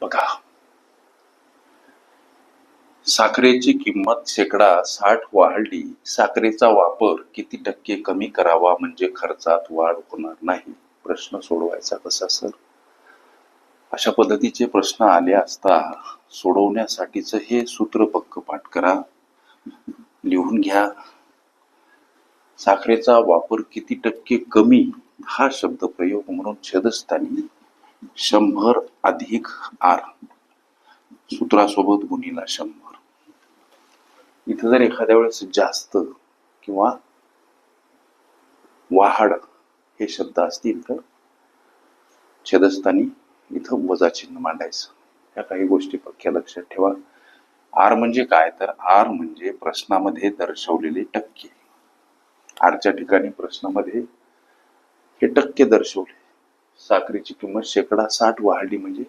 बघा. साखरेची किंमत शेकडा साठ वाढली. साखरेचा वापर किती टक्के कमी करावा म्हणजे खर्चात वाढ होणार नाही? प्रश्न सोडवायचा कसा सर? अशा पद्धतीचे प्रश्न आले असता सोडवण्यासाठीच हे सूत्र पक्क पाठ करा. लिहून घ्या. साखरेचा वापर किती टक्के कमी? हा शब्द प्रयोग म्हणून छेदस्थानी शंभर अधिक आर. सूत्रासोबत गुणीला शंभर. इथं जर एखाद्या वेळेस जास्त किंवा वाहाड हे शब्द असतील तर छेदस्थानी इथं वजा चिन्ह मांडायचं. या काही गोष्टी पक्क्या लक्षात ठेवा. आर म्हणजे काय? तर आर म्हणजे प्रश्नामध्ये दर्शवलेले टक्के. आरच्या ठिकाणी प्रश्नामध्ये हे टक्के दर्शवले. साखरेची किंमत शेकडा साठ वाढली म्हणजे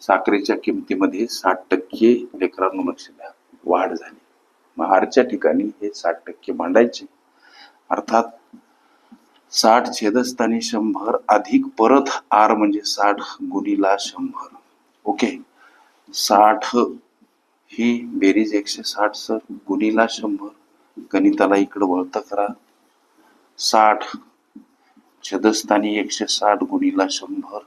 साखरेच्या किमतीमध्ये साठ टक्के लेकरांनो लक्ष द्या. वाढ झाली. मग आरच्या ठिकाणी हे साठ टक्के मांडायचे. अर्थात साठ छेदस्थानी शंभर अधिक परत आर म्हणजे साठ गुणीला शंभर. ओके? साठ ही बेरीज एकशे साठ सर गुणीला शंभर. गणिताला इकडं वळता करा. साठ छदस्थानी एकशे साठ गुणीला शंभर.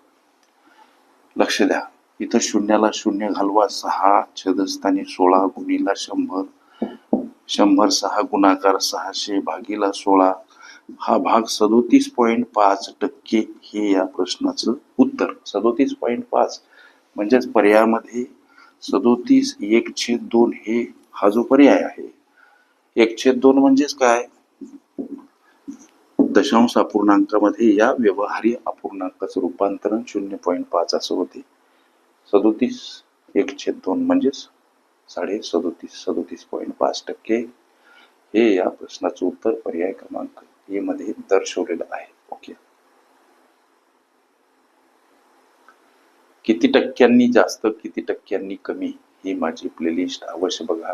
लक्ष द्या. इथं शून्याला शून्य घालवा सहा छदस्थानी सोळा गुणीला शंभर. शंभर सहा गुणाकार सहाशे भागीला सोळा. हा भाग सदोतीस पॉईंट पाच टक्के हे या प्रश्नाचं उत्तर. सदोतीस पॉईंट पाच म्हणजेच पर्यायामध्ये सदोतीस एक छेद दोन हे हा जो पर्याय आहे. एक छेद दोन म्हणजेच काय? दशांश अपूर्णांकामध्ये या व्यवहारी अपूर्णांकाचं रूपांतरण शून्य पॉईंट पाच असं होते. सदोतीस एक छेद दोन म्हणजेच साडे सदोतीस सदोतीस पॉईंट पाच टक्के हे या प्रश्नाचं उत्तर पर्याय क्रमांक ए मध्ये दर्शवलेलं आहे. ओके. किती टक्क्यांनी जास्त किती टक्क्यांनी कमी ही माझी प्लेलिस्ट अवश्य बघा.